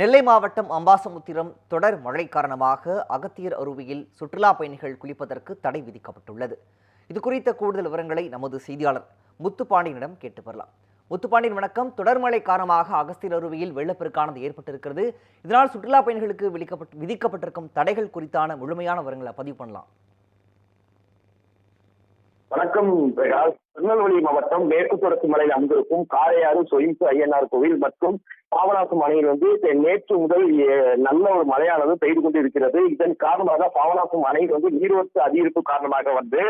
நெல்லை மாவட்டம் அம்பாசமுத்திரம் தொடர் மழை காரணமாக அகத்தியர் அருவியில் சுற்றுலா பயணிகள் குளிப்பதற்கு தடை விதிக்கப்பட்டுள்ளது. இது குறித்த கூடுதல் விவரங்களை நமது செய்தியாளர் முத்துப்பாண்டியனிடம் கேட்டு பெறலாம் முத்துப்பாண்டியன் வணக்கம். தொடர் மழை காரணமாக அகஸ்தியர் அருவியில் வெள்ளப்பெருக்கானது ஏற்பட்டிருக்கிறது. இதனால் சுற்றுலா பயணிகளுக்கு விதிக்கப்பட்டிருக்கும் தடைகள் குறித்தான முழுமையான விவரங்களை பதிவு பண்ணலாம். வணக்கம் பிரகாஷ். திருநெல்வேலி மாவட்டம் மேற்கு தொடர்ச்சி மலையில் அமைந்திருக்கும் காரையாறு சொயிசு ஐயனார் கோவில் மற்றும் பாபநாசம் அணையில் வந்து நேற்று முதல் நல்ல ஒரு மழையானது பெய்து கொண்டு இருக்கிறது இதன் காரணமாக பாபநாசம் அணையில் வந்து நீர்வரத்து அதிகரிப்பு காரணமாக வந்து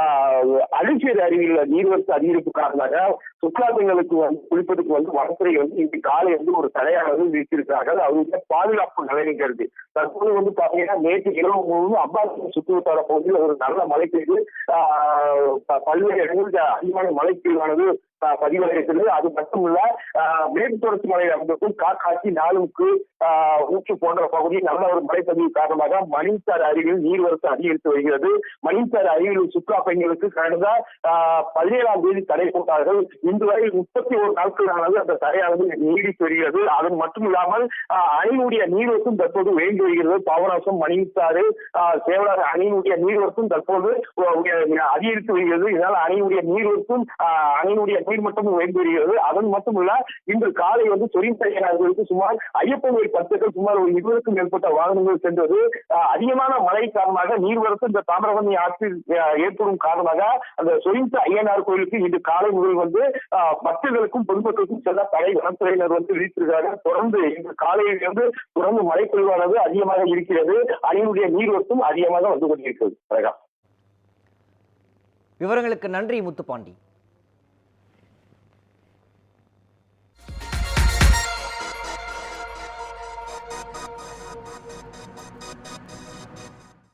ஆஹ், அருவியில் நீர்வரத்து அதிகரிப்பு காரணமாக சுற்றுலா வந்து குளிப்பதற்கு வந்து வனத்துறை வந்து இன்று காலை வந்து ஒரு தடையானது விதித்திருக்கிறார்கள். அவருடைய பாதுகாப்பு நிலைங்கிறது தற்போது வந்து பாத்தீங்கன்னா நேற்று இரவு முழுவதும் அம்பாசம் சுற்றுவட்டார பகுதியில் ஒரு நல்ல மழை பெய்து ஆஹ், ப- பல்வேறு இடங்களில் அதிகமான மழை பெய்வானது ஆஹ், பதிவாகிருக்கிறது அது மட்டுமல்ல ஆஹ், மேற்கு தொடர்ச்சி மலையில் அமைந்திருக்கும் காக்காட்சி நாளுக்கு ஆஹ், ஊற்று போன்ற பகுதியில் நல்ல ஒரு மழைப்பதிவு காரணமாக மணிசார் அருவியில் நீர்வரத்து அதிகரித்து வருகிறது. மணிசார் அருவியில் சுற்றுலா பயணிகளுக்கு கடந்த ஆஹ், பதினேழாம் தேதி தடை போட்டார்கள். இன்று வரை முப்பத்தி ஒரு நாட்களானது அந்த தடையானது நீடித்து வருகிறது. அது மட்டும் இல்லாமல் ஆஹ், நீர்வரத்தும் தற்போது உயர்ந்து வருகிறது. பாபநாசம் மணிசாறு சேவலார் அணையினுடைய நீர்வரத்தும் தற்போது அதிகரித்து வருகிறது. இதனால் அணையினுடைய நீர்வரத்தும் ஆஹ், அணையினுடைய மட்டும் வைத்திருக்கிறது அதன் மட்டுமல்ல இன்று காலை வந்து சொரிந்தையனார்களுக்கு சுமார் ஐயப்பன் கோயில் பத்துக்கள் சுமார் ஒரு இருபதுக்கும் மேற்பட்ட வாகனங்கள் சென்றது. அதிகமான மழை காரணமாக நீர்வரத்து இந்த தாமிரபரணி ஆற்றில் ஏற்படும் காரணமாக அந்த சொரிந்த ஐயனார் கோயிலுக்கு இன்று காலை முதல் வந்து ஆஹ், பக்தர்களுக்கும் பொதுமக்களுக்கும் செல்ல தடை வனத்துறையினர் வந்து விதித்திருக்கிறார்கள் தொடர்ந்து இன்று காலையில் இருந்து தொடர்ந்து மழை பொழிவானது அதிகமாக இருக்கிறது. அணையினுடைய நீர்வரத்தும் அதிகமாக வந்து கொண்டிருக்கிறது. விவரங்களுக்கு நன்றி முத்துப்பாண்டி.